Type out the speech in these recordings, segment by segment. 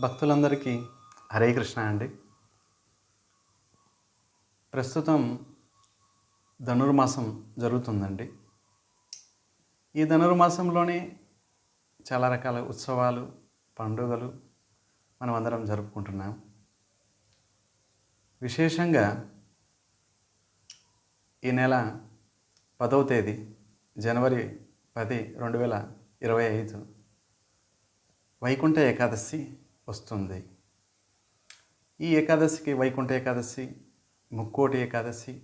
భక్తులందరికీ హరే కృష్ణ అండి. ప్రస్తుతం ధనుర్మాసం జరుగుతుందండి. ఈ ధనుర్మాసంలోనే చాలా రకాల ఉత్సవాలు పండుగలు మనం అందరం జరుపుకుంటున్నాం. విశేషంగా ఈ నెల పదవ తేదీ జనవరి పది రెండు వేల ఇరవై ఐదు వైకుంఠ ఏకాదశి వస్తుంది. ఈ ఏకాదశికి వైకుంఠ ఏకాదశి ముక్కోటి ఏకాదశి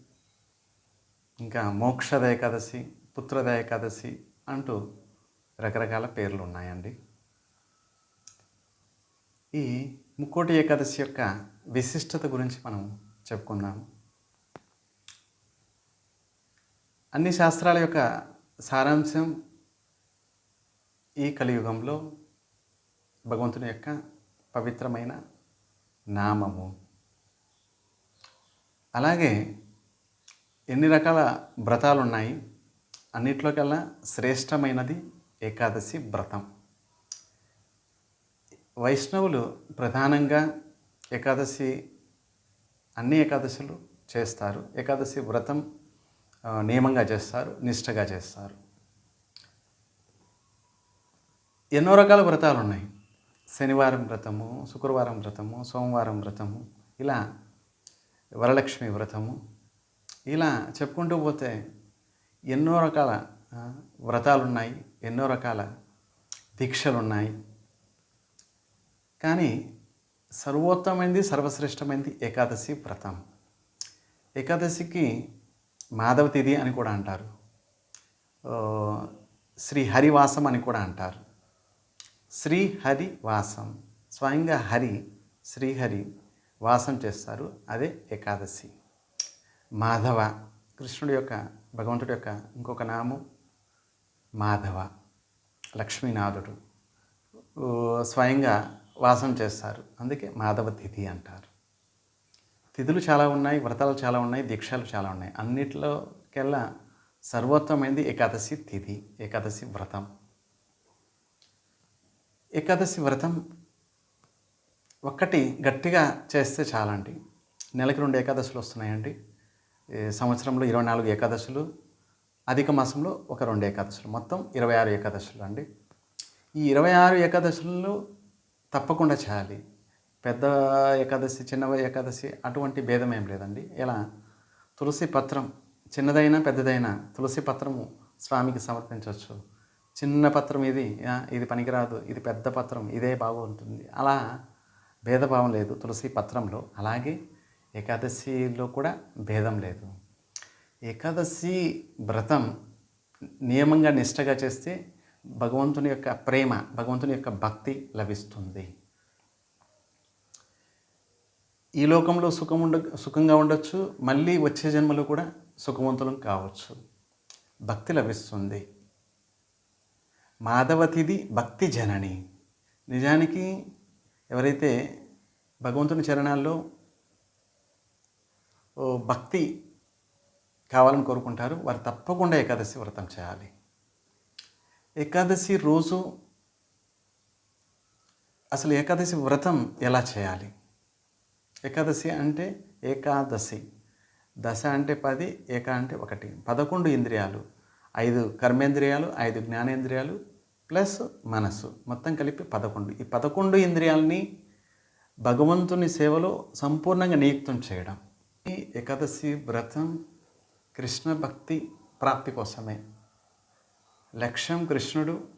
ఇంకా మోక్షద ఏకాదశి పుత్రద ఏకాదశి అంటూ రకరకాల పేర్లు ఉన్నాయండి. ఈ ముక్కోటి ఏకాదశి యొక్క విశిష్టత గురించి మనం చెప్పుకుందాము అన్ని శాస్త్రాల యొక్క సారాంశం ఈ కలియుగంలో భగవంతుని యొక్క పవిత్రమైన నామము. అలాగే ఎన్ని రకాల వ్రతాలు ఉన్నాయి అన్నిట్లోకెల్లా శ్రేష్టమైనది ఏకాదశి వ్రతం. వైష్ణవులు ప్రధానంగా ఏకాదశి అన్ని ఏకాదశులు చేస్తారు. ఏకాదశి వ్రతం నియమంగా చేస్తారు నిష్టగా చేస్తారు. ఎన్నో రకాల వ్రతాలు ఉన్నాయి శనివారం వ్రతము శుక్రవారం వ్రతము సోమవారం వ్రతము ఇలా వరలక్ష్మి వ్రతము ఇలా చెప్పుకుంటూ పోతే ఎన్నో రకాల వ్రతాలు ఉన్నాయి ఎన్నో రకాల దీక్షలు ఉన్నాయి కానీ సర్వోత్తమైనది సర్వశ్రేష్టమైనది ఏకాదశి వ్రతం. ఏకాదశికి మాధవ తిథి అని కూడా అంటారు. శ్రీ హరివాసం అని కూడా అంటారు. శ్రీహరి వాసం. స్వయంగా హరి శ్రీహరి వాసం చేస్తారు. అదే ఏకాదశి. మాధవ కృష్ణుడి యొక్క భగవంతుడి యొక్క ఇంకొక నామం మాధవ లక్ష్మీనాథుడు. స్వయంగా వాసం చేస్తారు. అందుకే మాధవ తిథి అంటారు. తిథులు చాలా ఉన్నాయి వ్రతాలు చాలా ఉన్నాయి దీక్షలు చాలా ఉన్నాయి. అన్నిటిలోకెల్లా సర్వోత్తమైనది ఏకాదశి తిథి ఏకాదశి వ్రతం. ఏకాదశి వ్రతం ఒక్కటి గట్టిగా చేస్తే చాలండి. నెలకి రెండు ఏకాదశులు వస్తున్నాయండి. ఈ సంవత్సరంలో ఇరవై నాలుగు ఏకాదశులు అధిక మాసంలో ఒక రెండు ఏకాదశులు. మొత్తం ఇరవై ఆరు ఏకాదశులు అండి. ఈ ఇరవై ఆరు ఏకాదశులు తప్పకుండా చేయాలి. పెద్ద ఏకాదశి చిన్న ఏకాదశి అటువంటి భేదం ఏం లేదండి. ఇలా తులసి పత్రం చిన్నదైనా పెద్దదైనా తులసి పత్రము స్వామికి సమర్పించవచ్చు. చిన్న పత్రం ఇది ఇది పనికిరాదు ఇది పెద్ద పత్రం ఇదే బాగుంటుంది అలా భేదభావం లేదు తులసి పత్రంలో. అలాగే ఏకాదశిలో కూడా భేదం లేదు. ఏకాదశి వ్రతం నియమంగా నిష్టగా చేస్తే భగవంతుని యొక్క ప్రేమ భగవంతుని యొక్క భక్తి లభిస్తుంది. ఈ లోకంలో సుఖం ఉండ సుఖంగా ఉండొచ్చు మళ్ళీ వచ్చే జన్మలో కూడా సుఖవంతులం కావచ్చు. భక్తి లభిస్తుంది. మాధవతిది భక్తి జనని. నిజానికి ఎవరైతే భగవంతుని చరణాల్లో ఓ భక్తి కావాలని కోరుకుంటారు వారు తప్పకుండా ఏకాదశి వ్రతం చేయాలి. ఏకాదశి రోజు అసలు ఏకాదశి వ్రతం ఎలా చేయాలి? ఏకాదశి అంటే ఏకాదశి. దశ అంటే పది ఏక అంటే ఒకటి. పదకొండు ఇంద్రియాలు ఐదు కర్మేంద్రియాలు ఐదు జ్ఞానేంద్రియాలు ప్లస్ మనస్సు. మొత్తం కలిపి పదకొండు. ఈ పదకొండు ఇంద్రియాలని భగవంతుని సేవలో సంపూర్ణంగా నియుక్తం చేయడం. ఈ ఏకాదశి వ్రతం కృష్ణ భక్తి ప్రాప్తి కోసమే. లక్ష్యం కృష్ణుడు.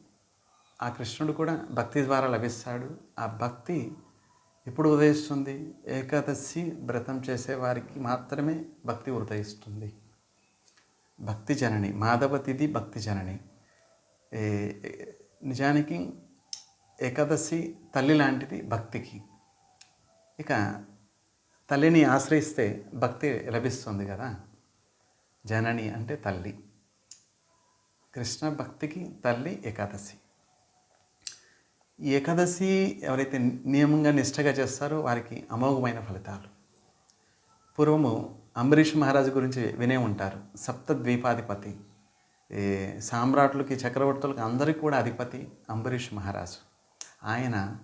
ఆ కృష్ణుడు కూడా భక్తి ద్వారా లభిస్తాడు. ఆ భక్తి ఎప్పుడు ఉదయిస్తుంది? ఏకాదశి వ్రతం చేసే వారికి మాత్రమే భక్తి ఉదయిస్తుంది. భక్తి జనని. మాధవ తిథి భక్తి జనని. నిజానికి ఏకాదశి తల్లి లాంటిది భక్తికి. ఇక తల్లిని ఆశ్రయిస్తే భక్తి లభిస్తుంది కదా. జనని అంటే తల్లి. కృష్ణ భక్తికి తల్లి ఏకాదశి. ఈ ఏకాదశి ఎవరైతే నియమంగా నిష్టగా చేస్తారో వారికి అమోఘమైన ఫలితాలు. పూర్వము అంబరీష్ మహారాజు గురించి వినే ఉంటారు. సప్త ద్వీపాధిపతి. సామ్రాట్లకి చక్రవర్తులకి అందరికీ కూడా అధిపతి అంబరీష్ మహారాజు. ఆయన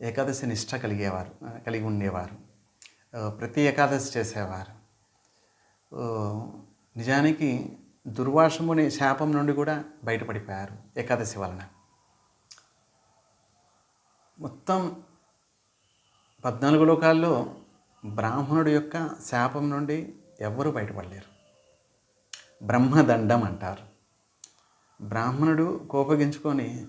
ఏకాదశి నిష్ట కలిగేవారు కలిగి ఉండేవారు. ప్రతి ఏకాదశి చేసేవారు. నిజానికి దుర్వాసముని శాపం నుండి కూడా బయటపడిపోయారు ఏకాదశి వలన. మొత్తం పద్నాలుగు లోకాల్లో బ్రాహ్మణుడి యొక్క శాపం నుండి ఎవ్వరూ బయటపడలేరు. బ్రహ్మదండం అంటారు. బ్రాహ్మణుడు కోపగించుకొని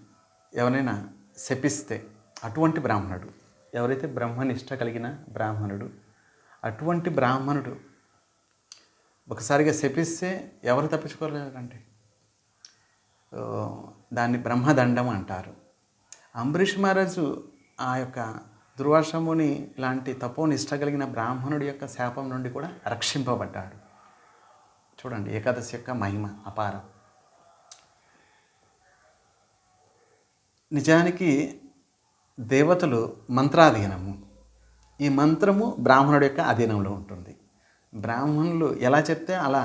ఎవరైనా శపిస్తే అటువంటి బ్రాహ్మణుడు ఎవరైతే బ్రహ్మనిష్ట కలిగిన బ్రాహ్మణుడు అటువంటి బ్రాహ్మణుడు ఒకసారిగా శపిస్తే ఎవరు తప్పించుకోలేరండి? దాన్ని బ్రహ్మదండం అంటారు. అంబరీష్ మహారాజు ఆ యొక్క దుర్వాసముని లాంటి తపోనిష్ట కలిగిన బ్రాహ్మణుడి యొక్క శాపం నుండి కూడా రక్షింపబడ్డాడు. చూడండి ఏకాదశి యొక్క మహిమ అపారం. నిజానికి దేవతలు మంత్రాధీనము. ఈ మంత్రము బ్రాహ్మణుడి యొక్క అధీనంలో ఉంటుంది. బ్రాహ్మణులు ఎలా చెప్తే అలా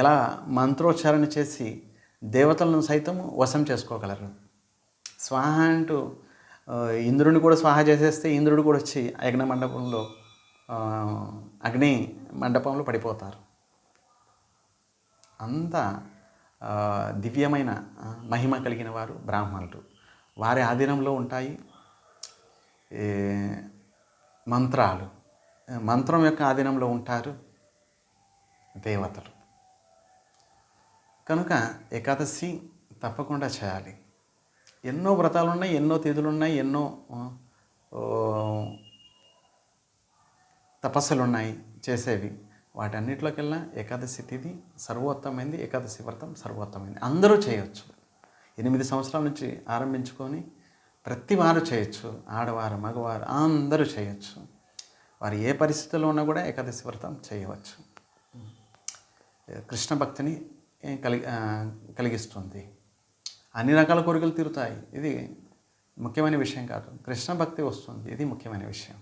ఎలా మంత్రోచ్చారణ చేసి దేవతలను సైతము వశం చేసుకోగలరు. స్వాహ అంటూ ఇంద్రుడిని కూడా స్వాహ చేసేస్తే ఇంద్రుడు కూడా వచ్చి అగ్ని మండపంలో అగ్ని మండపంలో పడిపోతారు. అంత దివ్యమైన మహిమ కలిగిన వారు బ్రాహ్మణులు. వారి ఆధీనంలో ఉంటాయి మంత్రాలు. మంత్రం యొక్క ఆధీనంలో ఉంటారు దేవతలు. కనుక ఏకాదశి తప్పకుండా చేయాలి. ఎన్నో వ్రతాలు ఉన్నాయి ఎన్నో తిథులు ఉన్నాయి ఎన్నో తపస్సులు ఉన్నాయి చేసేవి. వాటన్నిటిలోకెల్లా ఏకాదశి తిథి సర్వోత్తమైంది ఏకాదశి వ్రతం సర్వోత్తమైంది. అందరూ చేయొచ్చు. ఎనిమిది సంవత్సరాల నుంచి ఆరంభించుకొని ప్రతి వారు చేయొచ్చు. ఆడవారు మగవారు అందరూ చేయొచ్చు. వారు ఏ పరిస్థితుల్లో ఉన్నా కూడా ఏకాదశి వ్రతం చేయవచ్చు. కృష్ణ భక్తిని కలిగి కలిగిస్తుంది. అన్ని రకాల కోరికలు తీరుతాయి. ఇది ముఖ్యమైన విషయం కాదు. కృష్ణ భక్తి వస్తుంది. ఇది ముఖ్యమైన విషయం.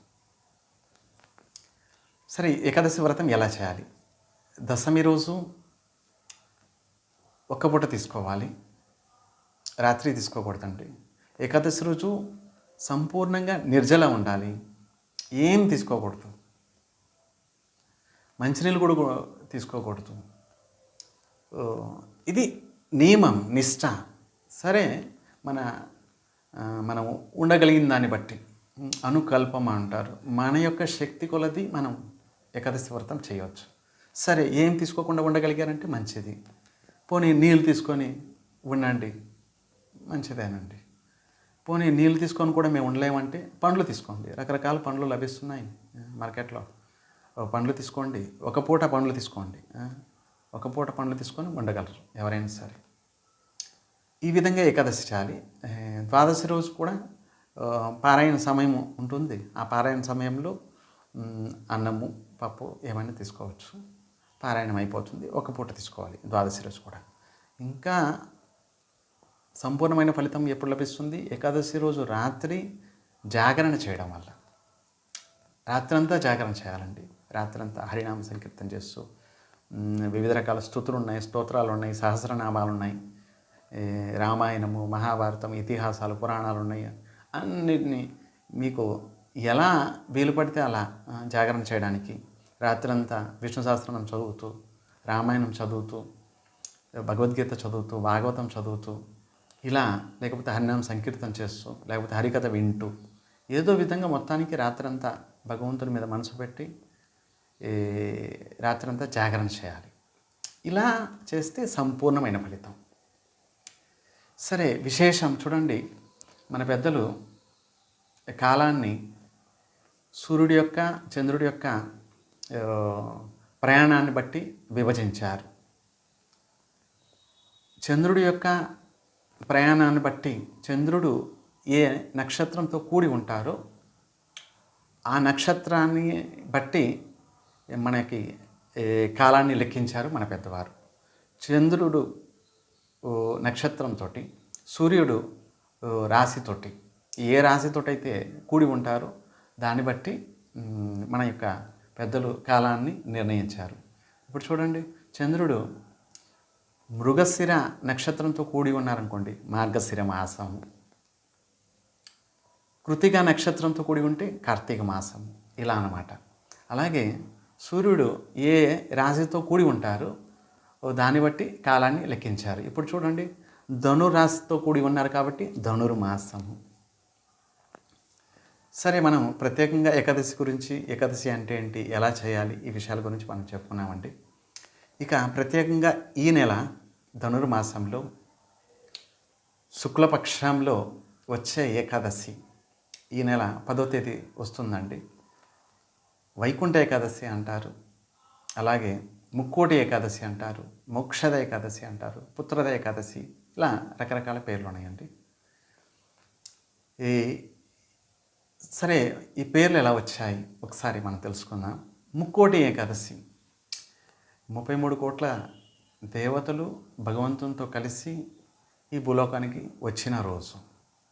సరే ఏకాదశి వ్రతం ఎలా చేయాలి? దశమి రోజు ఒక్క పూట తీసుకోవాలి. రాత్రి తీసుకోకూడదండి. ఏకాదశి రోజు సంపూర్ణంగా నిర్జల ఉండాలి. ఏం తీసుకోకూడదు. మంచినీళ్ళు కూడా తీసుకోకూడదు. ఇది నియమం నిష్ట. సరే మన మనం ఉండగలిగిన దాన్ని బట్టి అనుకల్పం అంటారు. మన యొక్క శక్తి కొలది మనం ఏకాదశి వ్రతం చేయవచ్చు. సరే ఏం తీసుకోకుండా ఉండగలిగారంటే మంచిది. పోనీ నీళ్ళు తీసుకొని ఉండండి. మంచిదేనండి. పోనీ నీళ్ళు తీసుకొని కూడా మేము ఉండలేమంటే పండ్లు తీసుకోండి. రకరకాల పండ్లు లభిస్తున్నాయి మార్కెట్లో. పండ్లు తీసుకోండి. ఒక పూట పండ్లు తీసుకోండి. ఒక పూట పండ్లు తీసుకొని ఉండగలరు ఎవరైనా సరే. ఈ విధంగా ఏకాదశి చేయాలి. ద్వాదశి రోజు కూడా పారాయణ సమయం ఉంటుంది. ఆ పారాయణ సమయంలో అన్నము పప్పు ఏమైనా తీసుకోవచ్చు. పారాయణం అయిపోతుంది. ఒక పూట తీసుకోవాలి. ద్వాదశి రోజు కూడా. ఇంకా సంపూర్ణమైన ఫలితం ఎప్పుడు లభిస్తుంది? ఏకాదశి రోజు రాత్రి జాగరణ చేయడం వల్ల. రాత్రంతా జాగరణ చేయాలండి. రాత్రంతా హరినామ సంకీర్తన చేస్తూ వివిధ రకాల స్థుతులు ఉన్నాయి స్తోత్రాలు ఉన్నాయి సహస్రనామాలు ఉన్నాయి. రామాయణము మహాభారతం ఇతిహాసాలు పురాణాలు ఉన్నాయి. అన్నిటినీ మీకు ఎలా వీలు పడితే అలా జాగరణ చేయడానికి రాత్రంతా విష్ణు సహస్రనామం చదువుతూ రామాయణం చదువుతూ భగవద్గీత చదువుతూ భాగవతం చదువుతూ ఇలా లేకపోతే హరినామ సంకీర్తన చేస్తూ లేకపోతే హరికథ వింటూ ఏదో విధంగా మొత్తానికి రాత్రంతా భగవంతుని మీద మనసు పెట్టి రాత్రంతా జాగరణ చేయాలి. ఇలా చేస్తే సంపూర్ణమైన ఫలితం. సరే విశేషం చూడండి. మన పెద్దలు కాలాన్ని సూర్యుడి యొక్క చంద్రుడి యొక్క ప్రయాణాన్ని బట్టి విభజించారు. చంద్రుడి యొక్క ప్రయాణాన్ని బట్టి చంద్రుడు ఏ నక్షత్రంతో కూడి ఉంటారో ఆ నక్షత్రాన్ని బట్టి మనకి ఏ, కాలాన్ని లెక్కించారు మన పెద్దవారు. చంద్రుడు నక్షత్రంతో సూర్యుడు రాశితోటి ఏ రాశితోటైతే కూడి ఉంటారో దాన్ని బట్టి మన యొక్క పెద్దలు కాలాన్ని నిర్ణయించారు. ఇప్పుడు చూడండి చంద్రుడు మృగశిర నక్షత్రంతో కూడి ఉన్నారనుకోండి మార్గశిర మాసం. కృతిక నక్షత్రంతో కూడి ఉంటే కార్తీక మాసం. ఇలా అన్నమాట. అలాగే సూర్యుడు ఏ రాశితో కూడి ఉంటారు దాన్ని బట్టి కాలాన్ని లెక్కించారు. ఇప్పుడు చూడండి ధనురాశితో కూడి ఉన్నారు కాబట్టి ధనుర్మాసము సరే మనం ప్రత్యేకంగా ఏకాదశి గురించి ఏకాదశి అంటే ఏంటి ఎలా చేయాలి ఈ విషయాల గురించి మనం చెప్పుకున్నామండి. ఇక ప్రత్యేకంగా ఈ నెల ధనుర్మాసంలో శుక్లపక్షంలో వచ్చే ఏకాదశి ఈ నెల పదో తేదీ వస్తుందండి. వైకుంఠ ఏకాదశి అంటారు అలాగే ముక్కోటి ఏకాదశి అంటారు మోక్షద ఏకాదశి అంటారు పుత్రద ఏకాదశి ఇలా రకరకాల పేర్లు ఉన్నాయండి. ఈ సరే ఈ పేర్లు ఎలా వచ్చాయి? ఒకసారి మనం తెలుసుకుందాం. ముక్కోటి ఏకాదశి. ముప్పై మూడు కోట్ల దేవతలు భగవంతునితో కలిసి ఈ భూలోకానికి వచ్చిన రోజు.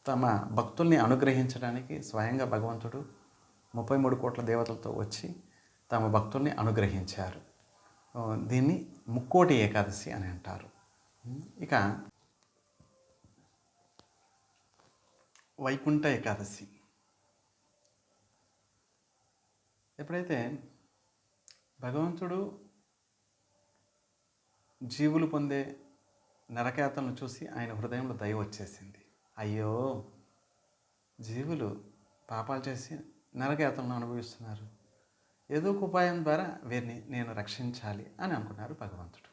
తమ భక్తుల్ని అనుగ్రహించడానికి స్వయంగా భగవంతుడు ముప్పై మూడు కోట్ల దేవతలతో వచ్చి తమ భక్తుల్ని అనుగ్రహించారు. దీన్ని ముక్కోటి ఏకాదశి అని అంటారు. ఇక వైకుంఠ ఏకాదశి. ఎప్పుడైతే భగవంతుడు జీవులు పొందే నరకేతలను చూసి ఆయన హృదయంలో దయ వచ్చేసింది. అయ్యో జీవులు పాపాలు చేసి నరకేతలను అనుభవిస్తున్నారు. ఏదో ఒక ఉపాయం ద్వారా వీరిని నేను రక్షించాలి అని అనుకున్నారు భగవంతుడు.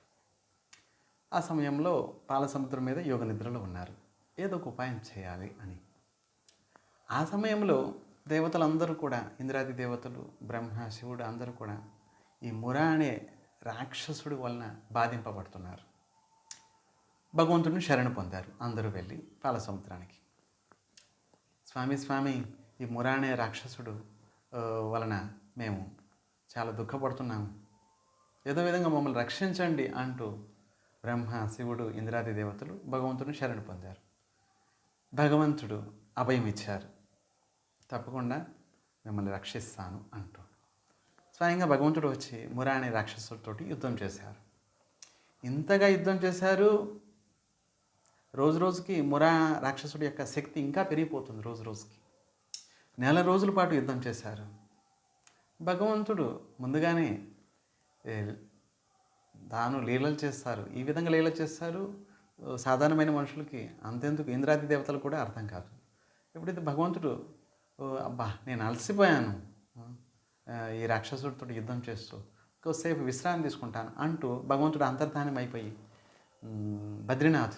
ఆ సమయంలో పాలసముద్రం మీద యోగ నిద్రలో ఉన్నారు. ఏదో ఒక ఉపాయం చేయాలి అని. ఆ సమయంలో దేవతలందరూ కూడా ఇంద్రాది దేవతలు బ్రహ్మ శివుడు అందరూ కూడా ఈ మురా అనే రాక్షసుడి వలన బాధింపబడుతున్నారు. భగవంతుడిని శరణు పొందారు అందరూ వెళ్ళి పాలసముద్రానికి. స్వామి స్వామి ఈ మురా అనే రాక్షసుడు వలన మేము చాలా దుఃఖపడుతున్నాము. ఏదో విధంగా మమ్మల్ని రక్షించండి అంటూ బ్రహ్మ శివుడు ఇంద్రాది దేవతలు భగవంతుడిని శరణు పొందారు. భగవంతుడు అభయం ఇచ్చారు. తప్పకుండా మిమ్మల్ని రక్షిస్తాను అంటూ స్వయంగా భగవంతుడు వచ్చి మురా అనే రాక్షసుడితోటి యుద్ధం చేశారు. ఇంతగా యుద్ధం చేశారు రోజు రోజుకి మురా రాక్షసుడి యొక్క శక్తి ఇంకా పెరిగిపోతుంది రోజు రోజుకి. నెల రోజుల పాటు యుద్ధం చేశారు. భగవంతుడు ముందుగానే దాను తాను లీలలు చేస్తారు. ఈ విధంగా లీలలు చేస్తారు. సాధారణమైన మనుషులకి అంతెందుకు? ఇంద్రాది దేవతలు కూడా అర్థం కాదు. ఎప్పుడైతే భగవంతుడు అబ్బా నేను అలసిపోయాను. ఈ రాక్షసుడితో యుద్ధం చేస్తూ కొద్దిసేపు విశ్రాంతి తీసుకుంటాను అంటూ భగవంతుడు అంతర్ధానం అయిపోయి బద్రీనాథ్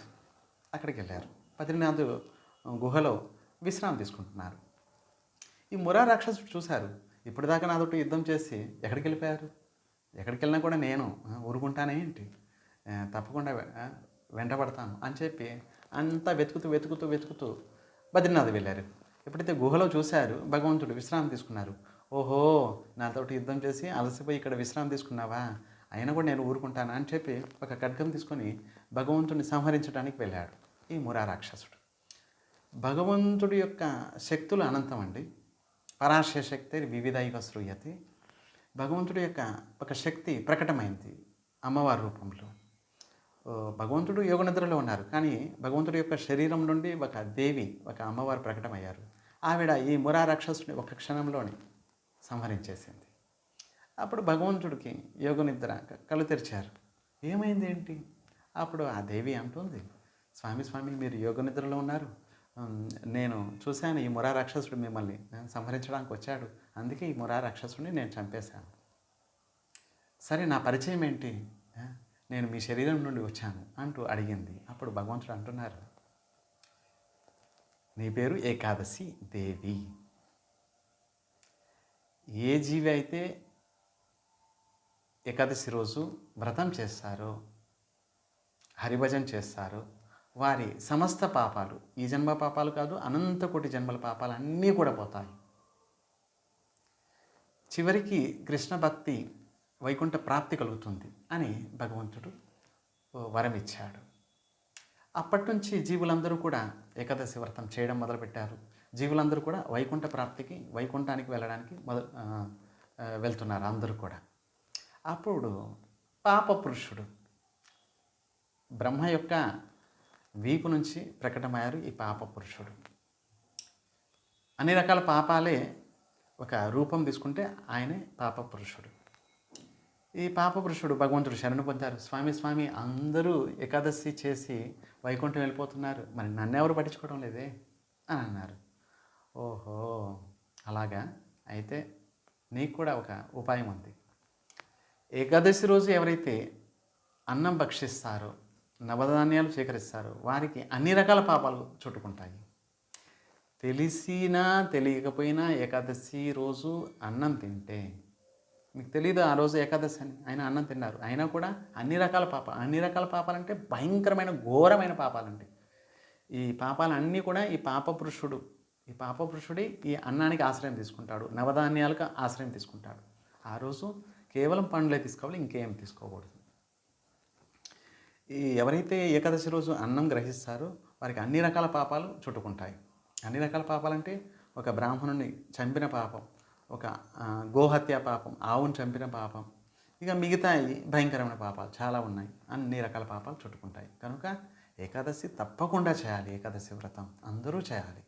అక్కడికి వెళ్ళారు. బద్రీనాథ్ గుహలో విశ్రాంతి తీసుకుంటున్నారు. ఈ మురా రాక్షసుడు చూశారు ఇప్పటిదాకా నాతో యుద్ధం చేసి ఎక్కడికి వెళ్ళిపోయారు? ఎక్కడికి వెళ్ళినా కూడా నేను ఊరుకుంటానేంటి ఏంటి? తప్పకుండా వెంటబడతాను అని చెప్పి అంతా వెతుకుతూ వెతుకుతూ వెతుకుతూ బద్రీనాథ్ వెళ్ళారు. ఎప్పుడైతే గుహలో చూశారు భగవంతుడు విశ్రాంతి తీసుకున్నారు. ఓహో నాతోటి యుద్ధం చేసి అలసిపోయి ఇక్కడ విశ్రాంతి తీసుకున్నావా? అయినా కూడా నేను ఊరుకుంటాను? అని చెప్పి ఒక ఖడ్గం తీసుకొని భగవంతుడిని సంహరించడానికి వెళ్ళాడు ఈ మురా రాక్షసుడు భగవంతుడి యొక్క శక్తులు అనంతం అండి. పరాశయ శక్తి వివిధ శ్రూయతి. భగవంతుడి యొక్క ఒక శక్తి ప్రకటమైంది అమ్మవారి రూపంలో. ఓ, భగవంతుడు యోగ నిద్రలో ఉన్నారు. కానీ భగవంతుడి యొక్క శరీరం నుండి ఒక దేవి ఒక అమ్మవారు ప్రకటమయ్యారు. ఆవిడ ఈ మురా రాక్షసుని ఒక క్షణంలోనే సంహరించేసింది. అప్పుడు భగవంతుడికి యోగ నిద్ర కళ్ళు తెరిచారు. ఏమైంది ఏంటి అప్పుడు ఆ దేవి అంటుంది స్వామి స్వామి మీరు యోగ నిద్రలో ఉన్నారు. నేను చూశాను ఈ మురా రాక్షసుడు మిమ్మల్ని సంహరించడానికి వచ్చాడు. అందుకే ఈ మురా రాక్షసుడిని నేను చంపేశాను. సరే నా పరిచయం ఏంటి? నేను మీ శరీరం నుండి వచ్చాను అంటూ అడిగింది. అప్పుడు భగవంతుడు అంటున్నారు నీ పేరు ఏకాదశి దేవి. ఏ జీవి అయితే ఏకాదశి రోజు వ్రతం చేస్తారో హరిభజన చేస్తారో వారి సమస్త పాపాలు ఈ జన్మ పాపాలు కాదు అనంత కోటి జన్మల పాపాలు అన్నీ కూడా పోతాయి. చివరికి కృష్ణ భక్తి వైకుంఠ ప్రాప్తి కలుగుతుంది అని భగవంతుడు వరం ఇచ్చాడు అప్పటి నుంచి జీవులందరూ కూడా ఏకాదశి వ్రతం చేయడం మొదలుపెట్టారు. జీవులందరూ కూడా వైకుంఠ ప్రాప్తికి వైకుంఠానికి వెళ్ళడానికి మొదలు వెళ్తున్నారు అందరూ కూడా. అప్పుడు పాప పురుషుడు బ్రహ్మ యొక్క వీపు నుంచి ప్రకటమయ్యారు ఈ పాప పురుషుడు. అన్ని రకాల పాపాలే ఒక రూపం తీసుకుంటే ఆయనే పాప పురుషుడు. ఈ పాప పురుషుడు భగవంతుడు శరణు పొందారు. స్వామి స్వామి అందరూ ఏకాదశి చేసి వైకుంఠం వెళ్ళిపోతున్నారు. మరి నన్ను ఎవరు పట్టించుకోవడం లేదే అని అన్నారు. ఓహో అలాగా? అయితే నీకు కూడా ఒక ఉపాయం ఉంది. ఏకాదశి రోజు ఎవరైతే అన్నం భక్షిస్తారో నవధాన్యాలు స్వీకరిస్తారో వారికి అన్ని రకాల పాపాలు చుట్టుకుంటాయి. తెలిసినా తెలియకపోయినా ఏకాదశి రోజు అన్నం తింటే మీకు తెలియదు ఆ రోజు ఏకాదశి అని. ఆయన అన్నం తిన్నారు. అయినా కూడా అన్ని రకాల పాప అన్ని రకాల పాపాలంటే భయంకరమైన ఘోరమైన పాపాలండి ఈ పాపాలన్నీ కూడా ఈ పాప పురుషుడు ఈ పాప పురుషుడే ఈ అన్నానికి ఆశ్రయం తీసుకుంటాడు. నవధాన్యాలకు ఆశ్రయం తీసుకుంటాడు. ఆ రోజు కేవలం పండ్లే తీసుకోవాలి ఇంకేం తీసుకోకూడదు. ఈ ఎవరైతే ఏకాదశి రోజు అన్నం గ్రహిస్తారో వారికి అన్ని రకాల పాపాలు చుట్టుకుంటాయి. అన్ని రకాల పాపాలంటే ఒక బ్రాహ్మణుని చంపిన పాపం ఒక గోహత్య పాపం ఆవును చంపిన పాపం. ఇక మిగతా భయంకరమైన పాపాలు చాలా ఉన్నాయి. అన్ని రకాల పాపాలు చుట్టుకుంటాయి. కనుక ఏకాదశి తప్పకుండా చేయాలి. ఏకాదశి వ్రతం అందరూ చేయాలి.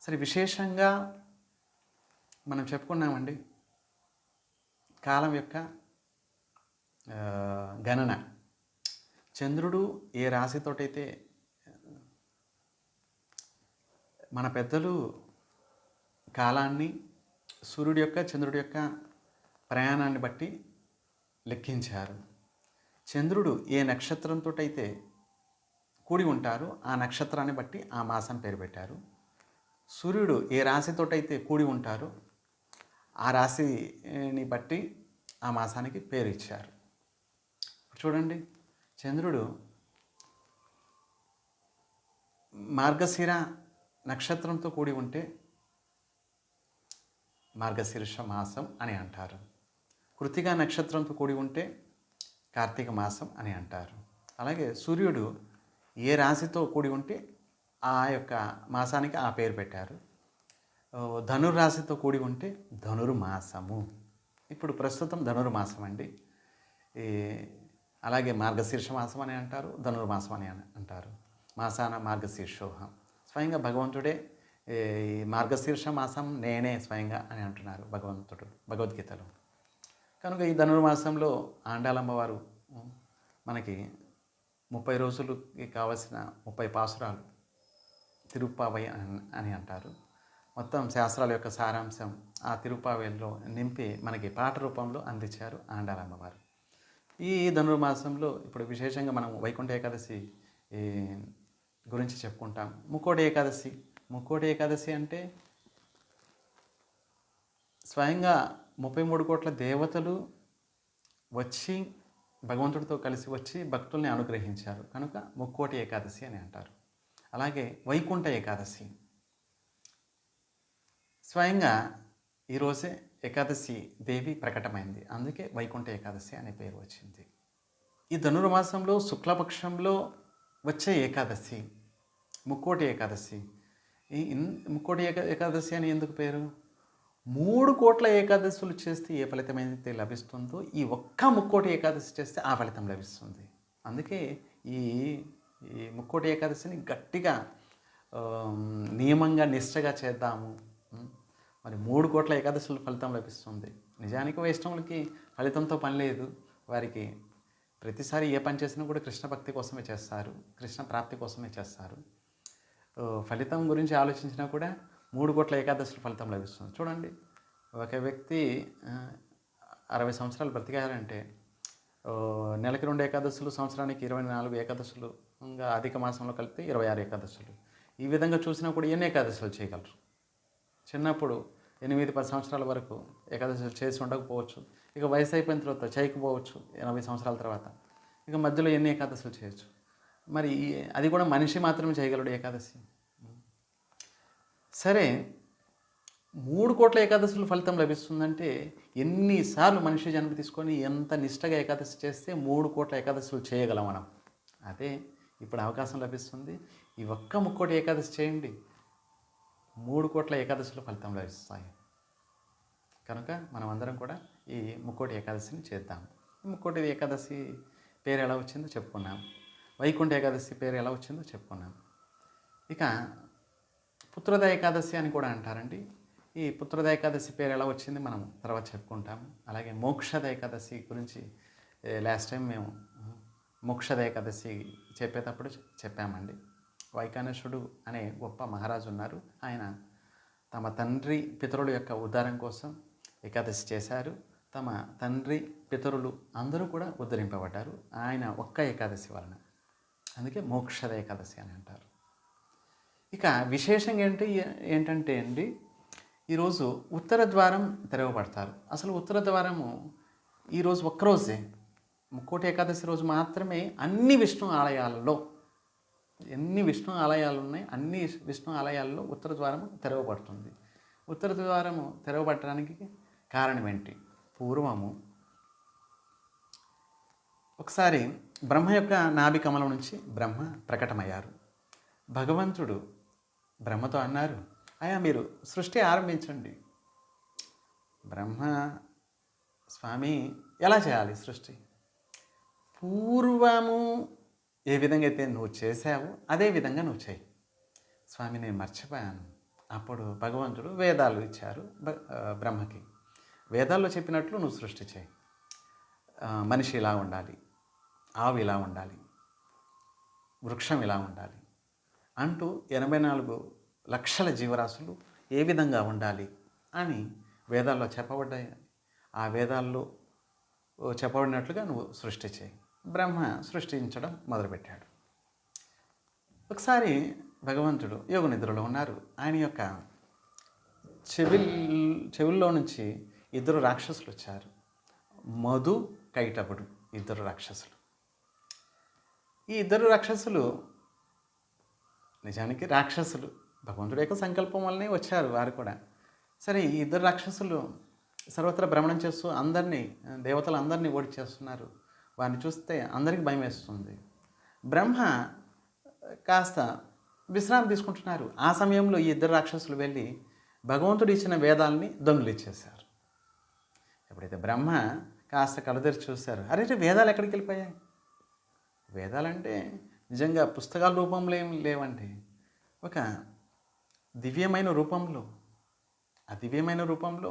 సరే విశేషంగా మనం చెప్పుకున్నామండి కాలం యొక్క గణన. చంద్రుడు ఏ రాశితోటైతే మన పెద్దలు కాలాన్ని సూర్యుడి యొక్క చంద్రుడి యొక్క ప్రయాణాన్ని బట్టి లెక్కించారు. చంద్రుడు ఏ నక్షత్రంతో అయితే కూడి ఉంటారో ఆ నక్షత్రాన్ని బట్టి ఆ మాసం పేరు పెట్టారు. సూర్యుడు ఏ రాశితోటైతే కూడి ఉంటారో ఆ రాశిని బట్టి ఆ మాసానికి పేరు ఇచ్చారు. చూడండి చంద్రుడు మార్గశిర నక్షత్రంతో కూడి ఉంటే మార్గశీర్ష మాసం అని అంటారు. కృతిక నక్షత్రంతో కూడి ఉంటే కార్తీక మాసం అని అంటారు. అలాగే సూర్యుడు ఏ రాశితో కూడి ఉంటే ఆ యొక్క మాసానికి ఆ పేరు పెట్టారు. ధనుర్రాశితో కూడి ఉంటే ధనుర్మాసము. ఇప్పుడు ప్రస్తుతం ధనుర్మాసం అండి ఈ అలాగే మార్గశీర్ష మాసం అని అంటారు ధనుర్మాసం అని అంటారు. మాసాన మార్గశీర్షోహం. స్వయంగా భగవంతుడే ఈ మార్గశీర్ష మాసం నేనే స్వయంగా అని అంటున్నారు భగవంతుడు భగవద్గీతలో. కనుక ఈ ధనుర్మాసంలో ఆండాలమ్మవారు మనకి ముప్పై రోజులకి కావలసిన ముప్పై పాసురాలు తిరుప్పావై అని అని అంటారు. మొత్తం శాస్త్రాల యొక్క సారాంశం ఆ తిరుప్పావైలో నింపి మనకి పాట రూపంలో అందించారు ఆండాలమ్మవారు ఈ ధనుర్మాసంలో ఇప్పుడు విశేషంగా మనం వైకుంఠ ఏకాదశి గురించి చెప్పుకుంటాం. ముక్కోటి ఏకాదశి ముక్కోటి ఏకాదశి అంటే స్వయంగా ముప్పై మూడు కోట్ల దేవతలు వచ్చి భగవంతుడితో కలిసి వచ్చి భక్తుల్ని అనుగ్రహించారు. కనుక ముక్కోటి ఏకాదశి అని అంటారు. అలాగే వైకుంఠ ఏకాదశి. స్వయంగా ఈరోజే ఏకాదశి దేవి ప్రకటమైంది. అందుకే వైకుంఠ ఏకాదశి అనే పేరు వచ్చింది. ఈ ధనుర్మాసంలో శుక్లపక్షంలో వచ్చే ఏకాదశి ముక్కోటి ఏకాదశి. ఈ ఏక ఏకాదశి అని ఎందుకు పేరు? మూడు కోట్ల ఏకాదశులు చేస్తే ఏ ఫలితం అయితే లభిస్తుందో ఈ ఒక్క ముక్కోటి ఏకాదశి చేస్తే ఆ ఫలితం లభిస్తుంది. అందుకే ఈ ఈ ముక్కోటి ఏకాదశిని గట్టిగా నియమంగా నిష్టగా చేద్దాము. మరి మూడు కోట్ల ఏకాదశుల ఫలితం లభిస్తుంది. నిజానికి వైష్ణవులకి ఫలితంతో పని లేదు. వారికి ప్రతిసారి ఏ పని చేసినా కూడా కృష్ణ భక్తి కోసమే చేస్తారు. కృష్ణ ప్రాప్తి కోసమే చేస్తారు. ఫలితం గురించి ఆలోచించినా కూడా మూడు కోట్ల ఏకాదశుల ఫలితం లభిస్తుంది. చూడండి ఒక వ్యక్తి అరవై సంవత్సరాలు బ్రతికారంటే నెలకి రెండు ఏకాదశులు సంవత్సరానికి ఇరవై నాలుగు ఏకాదశులు ఇంకా అధిక మాసంలో కలిపితే ఇరవై ఆరు ఏకాదశులు. ఈ విధంగా చూసినా కూడా ఎన్ని ఏకాదశులు చేయగలరు? చిన్నప్పుడు ఎనిమిది పది సంవత్సరాల వరకు ఏకాదశులు చేసి ఉండకపోవచ్చు. ఇక వయసు అయిపోయిన తర్వాత చేయకపోవచ్చు ఎనభై సంవత్సరాల తర్వాత. ఇక మధ్యలో ఎన్ని ఏకాదశులు చేయొచ్చు? మరి అది కూడా మనిషి మాత్రమే చేయగలడు ఏకాదశి. సరే మూడు కోట్ల ఏకాదశులు ఫలితం లభిస్తుందంటే ఎన్నిసార్లు మనిషి జన్మ తీసుకొని ఎంత నిష్టగా ఏకాదశి చేస్తే మూడు కోట్ల ఏకాదశులు చేయగలం మనం? అదే ఇప్పుడు అవకాశం లభిస్తుంది. ఈ ఒక్క ముక్కోటి ఏకాదశి చేయండి. మూడు కోట్ల ఏకాదశుల ఫలితం లభిస్తాయి. కనుక మనం అందరం కూడా ఈ ముక్కోటి ఏకాదశిని చేద్దాం. ముక్కోటి ఏకాదశి పేరు ఎలా వచ్చిందో చెప్పుకున్నాం వైకుంఠ ఏకాదశి పేరు ఎలా వచ్చిందో చెప్పుకున్నాను. ఇక పుత్రద ఏకాదశి అని కూడా అంటారండి. ఈ పుత్రద ఏకాదశి పేరు ఎలా వచ్చింది మనం తర్వాత చెప్పుకుంటాము అలాగే మోక్షద ఏకాదశి గురించి లాస్ట్ టైం మేము మోక్షద ఏకాదశి చెప్పేటప్పుడు చెప్పామండి. వైకానేశ్వరుడు అనే గొప్ప మహారాజు ఉన్నారు. ఆయన తమ తండ్రి పితరుల యొక్క ఉద్ధారం కోసం ఏకాదశి చేశారు. తమ తండ్రి పితరులు అందరూ కూడా ఉద్ధరింపబడ్డారు. ఆయన ఒక్క ఏకాదశి వలన. అందుకే మోక్షద ఏకాదశి అని అంటారు. ఇక విశేషంగా ఏంటి ఏంటంటే అండి ఈరోజు ఉత్తర ద్వారం తెరవబడతారు. అసలు ఉత్తర ద్వారము ఈరోజు ఒక్కరోజే. ముక్కోటి ఏకాదశి రోజు మాత్రమే అన్ని విష్ణు ఆలయాలలో ఎన్ని విష్ణు ఆలయాలు ఉన్నాయి అన్ని విష్ణు ఆలయాల్లో ఉత్తర ద్వారము తెరవబడుతుంది. ఉత్తర ద్వారము తెరవబడటానికి కారణం ఏంటి? పూర్వము. ఒకసారి బ్రహ్మ యొక్క నాభి కమలం నుంచి బ్రహ్మ ప్రకటమయ్యారు. భగవంతుడు బ్రహ్మతో అన్నారు అయ్యా మీరు సృష్టి ఆరంభించండి. బ్రహ్మ స్వామి ఎలా చేయాలి సృష్టి? పూర్వము ఏ విధంగా అయితే నువ్వు చేసావో అదే విధంగా నువ్వు చేయి. స్వామి నేను మర్చిపోయాను. అప్పుడు భగవంతుడు వేదాలు ఇచ్చారు బ్రహ్మకి. వేదాల్లో చెప్పినట్లు నువ్వు సృష్టి చేయి. మనిషి ఇలా ఉండాలి. ఆవు ఇలా ఉండాలి. వృక్షం ఇలా ఉండాలి. అంటూ ఎనభై నాలుగు లక్షల జీవరాశులు ఏ విధంగా ఉండాలి అని వేదాల్లో చెప్పబడ్డాయి. ఆ వేదాల్లో చెప్పబడినట్లుగా నువ్వు సృష్టి చేయి. బ్రహ్మ సృష్టించడం మొదలుపెట్టాడు. ఒకసారి భగవంతుడు యోగ నిద్రలో ఉన్నారు. ఆయన యొక్క చెవిల్ చెవుల్లో నుంచి ఇద్దరు రాక్షసులు వచ్చారు. మధు కైటపుడు ఇద్దరు రాక్షసులు. ఈ ఇద్దరు రాక్షసులు నిజానికి రాక్షసులు భగవంతుడి యొక్క సంకల్పం వల్లనే వచ్చారు వారు కూడా. సరే ఈ ఇద్దరు రాక్షసులు సర్వత్రా భ్రమణం చేస్తూ అందరినీ దేవతలు అందరినీ ఓడి చేస్తున్నారు. వారిని చూస్తే అందరికీ భయం వేస్తుంది. బ్రహ్మ కాస్త విశ్రాంతి తీసుకుంటున్నారు. ఆ సమయంలో ఈ ఇద్దరు రాక్షసులు వెళ్ళి భగవంతుడు ఇచ్చిన వేదాలని దొంగిలిచ్చేశారు ఎప్పుడైతే బ్రహ్మ కాస్త కలదరి చూశారు అరే వేదాలు ఎక్కడికి వెళ్ళిపోయాయి? వేదాలంటే నిజంగా పుస్తకాల రూపంలో ఏం లేవండి. ఒక దివ్యమైన రూపంలో ఆ దివ్యమైన రూపంలో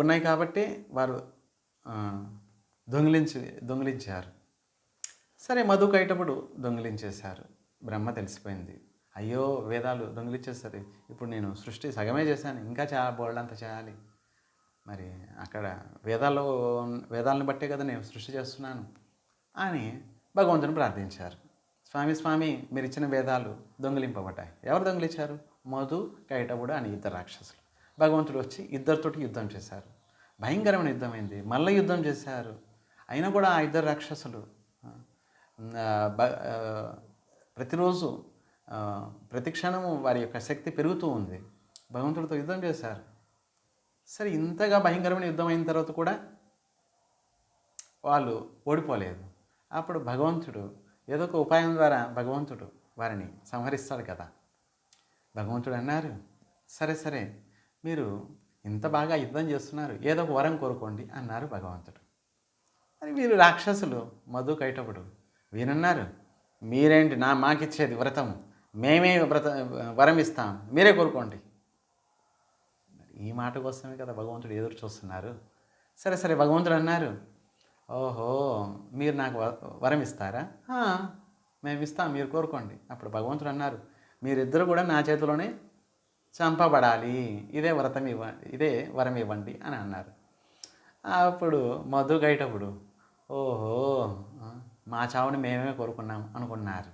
ఉన్నాయి కాబట్టి వారు దొంగిలించి దొంగిలించారు. సరే మధు అయ్యేటప్పుడు దొంగిలించేశారు. బ్రహ్మ తెలిసిపోయింది. అయ్యో వేదాలు దొంగిలించేస్తారు ఇప్పుడు నేను సృష్టి సగమే చేశాను. ఇంకా చాలా బోల్డంత చేయాలి. మరి అక్కడ వేదాల్లో వేదాలను బట్టే కదా నేను సృష్టి చేస్తున్నాను. అని భగవంతుని ప్రార్థించారు. స్వామి స్వామి మీరు ఇచ్చిన వేదాలు దొంగిలింపబడ్డాయి. ఎవరు దొంగిలించారు? మధు కైటవుడు అని ఇద్దరు రాక్షసులు. భగవంతుడు వచ్చి ఇద్దరితోటి యుద్ధం చేశారు. భయంకరమైన యుద్ధం అయింది. మళ్ళీ యుద్ధం చేశారు. అయినా కూడా ఆ ఇద్దరు రాక్షసులు ప్రతిరోజు ప్రతి క్షణము వారి యొక్క శక్తి పెరుగుతూ ఉంది. భగవంతుడితో యుద్ధం చేశారు. సరే ఇంతగా భయంకరమైన యుద్ధం అయిన తర్వాత కూడా వాళ్ళు ఓడిపోలేదు. అప్పుడు భగవంతుడు ఏదో ఒక ఉపాయం ద్వారా భగవంతుడు వారిని సంహరిస్తాడు కదా. భగవంతుడు అన్నారు సరే సరే మీరు ఇంత బాగా యుద్ధం చేస్తున్నారు ఏదో ఒక వరం కోరుకోండి అన్నారు భగవంతుడు. మరి వీరు రాక్షసులు మధు కైటపుడు వీరన్నారు మీరేంటి నా మాకిచ్చేది వ్రతం మేమే వ్రత వరం ఇస్తాం మీరే కోరుకోండి. ఈ మాట కోసమే కదా భగవంతుడు ఎదురు చూస్తున్నారు. సరే సరే భగవంతుడు అన్నారు ఓహో మీరు నాకు వరం ఇస్తారా? "ఆ, మేము ఇస్తాం మీరు కోరుకోండి. అప్పుడు భగవంతుడు అన్నారు మీరిద్దరు కూడా నా చేతిలోనే చంపబడాలి. ఇదే వ్రతం ఇవ్వండి ఇదే వరం ఇవ్వండి అని అన్నారు. అప్పుడు మధు గైటప్పుడు ఓహో మా చావుని మేమే కోరుకున్నాం అనుకున్నారు.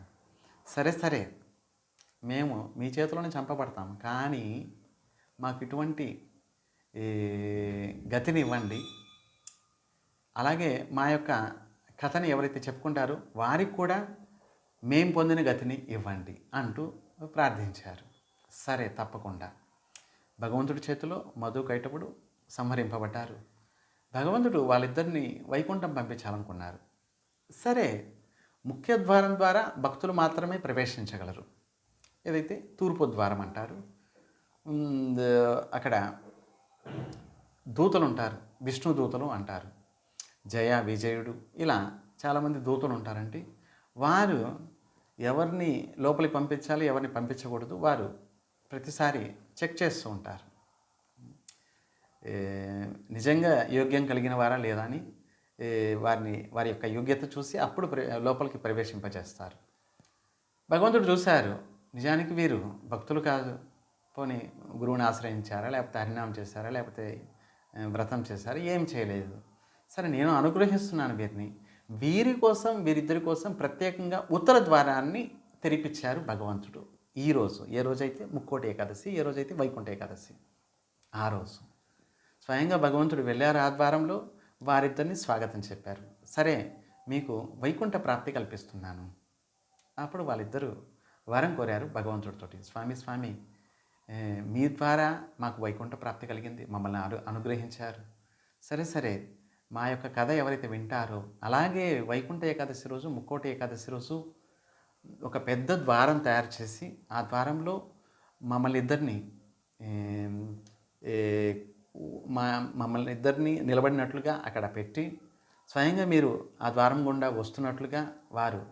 సరే సరే మేము మీ చేతిలోనే చంపబడతాం కానీ మాకు ఇటువంటి ఈ, గతిని ఇవ్వండి. అలాగే మా యొక్క కథని ఎవరైతే చెప్పుకుంటారో వారికి కూడా మేం పొందిన గతిని ఇవ్వండి అంటూ ప్రార్థించారు. సరే తప్పకుండా. భగవంతుడి చేతిలో మధు కైటపుడు సంహరింపబడ్డారు. భగవంతుడు వాళ్ళిద్దరిని వైకుంఠం పంపించాలనుకున్నారు. సరే ముఖ్య ద్వారం ద్వారా భక్తులు మాత్రమే ప్రవేశించగలరు. ఏదైతే తూర్పు ద్వారం అంటారు అక్కడ దూతలు ఉంటారు విష్ణు దూతలు అంటారు. జయ విజయుడు ఇలా చాలామంది దూతలు ఉంటారండి. వారు ఎవరిని లోపలికి పంపించాలి ఎవరిని పంపించకూడదు వారు ప్రతిసారి చెక్ చేస్తూ ఉంటారు. నిజంగా యోగ్యం కలిగిన వారా లేదా అని వారిని వారి యొక్క యోగ్యత చూసి అప్పుడు లోపలికి ప్రవేశింపజేస్తారు. భగవంతుడు చూశారు నిజానికి వీరు భక్తులు కాదు. పోనీ గురువుని ఆశ్రయించారా లేకపోతే హరినామం చేశారా లేకపోతే వ్రతం చేశారా ఏం చేయలేదు. సరే నేను అనుగ్రహిస్తున్నాను వీరిని. వీరి కోసం వీరిద్దరి కోసం ప్రత్యేకంగా ఉత్తర ద్వారాన్ని తెరిపించారు భగవంతుడు. ఈ రోజు ఏ రోజైతే ముక్కోటి ఏకాదశి ఏ రోజైతే వైకుంఠ ఏకాదశి ఆ రోజు. స్వయంగా భగవంతుడు వెళ్ళారు ఆ ద్వారంలో వారిద్దరిని స్వాగతం చెప్పారు. సరే మీకు వైకుంఠ ప్రాప్తి కల్పిస్తున్నాను. అప్పుడు వాళ్ళిద్దరూ వరం కోరారు భగవంతుడితోటి. స్వామి స్వామి మీ ద్వారా మాకు వైకుంఠ ప్రాప్తి కలిగింది. మమ్మల్ని అను అనుగ్రహించారు. సరే సరే మా యొక్క కథ ఎవరైతే వింటారో అలాగే వైకుంఠ ఏకాదశి రోజు ముక్కోటి ఏకాదశి రోజు ఒక పెద్ద ద్వారం తయారు చేసి ఆ ద్వారంలో మమ్మల్ని ఇద్దరిని ఏ, మా మమ్మల్ని ఇద్దరిని నిలబడినట్లుగా అక్కడ పెట్టి స్వయంగా మీరు ఆ ద్వారం గుండా వస్తున్నట్లుగా వారు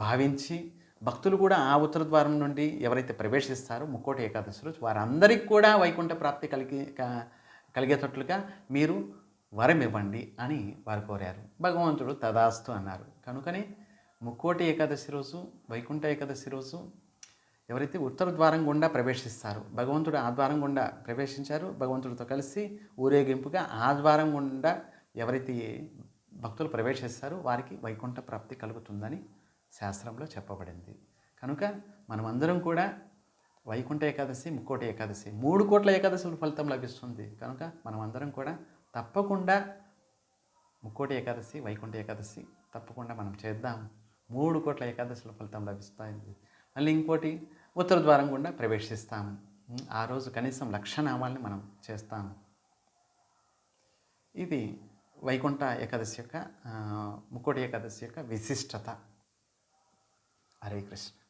భావించి భక్తులు కూడా ఆ ఉత్తర ద్వారం నుండి ఎవరైతే ప్రవేశిస్తారో ముక్కోటి ఏకాదశి రోజు వారందరికీ కూడా వైకుంఠ ప్రాప్తి కలిగి కలిగేటట్లుగా మీరు వరం ఇవ్వండి అని వారు కోరారు. భగవంతుడు తదాస్తు అన్నారు. కనుకనే ముక్కోటి ఏకాదశి రోజు వైకుంఠ ఏకాదశి రోజు ఎవరైతే ఉత్తర ద్వారం గుండా ప్రవేశిస్తారు భగవంతుడు ఆ ద్వారం గుండా ప్రవేశించారు భగవంతుడితో కలిసి ఊరేగింపుగా ఆ ద్వారం గుండా ఎవరైతే భక్తులు ప్రవేశిస్తారో వారికి వైకుంఠ ప్రాప్తి కలుగుతుందని శాస్త్రంలో చెప్పబడింది. కనుక మనమందరం కూడా వైకుంఠ ఏకాదశి ముక్కోటి ఏకాదశి. మూడు కోట్ల ఏకాదశుల ఫలితం లభిస్తుంది. కనుక మనం అందరం కూడా తప్పకుండా ముక్కోటి ఏకాదశి వైకుంఠ ఏకాదశి తప్పకుండా మనం చేద్దాం. మూడు కోట్ల ఏకాదశుల ఫలితం లభిస్తుంది మళ్ళీ ఇంకోటి ఉత్తర ద్వారం గుండా ప్రవేశిస్తాం. ఆ రోజు కనీసం లక్ష నామాల్ని మనం చేస్తాం. ఇది వైకుంఠ ఏకాదశి యొక్క ముక్కోటి ఏకాదశి యొక్క విశిష్టత. హరే కృష్ణ.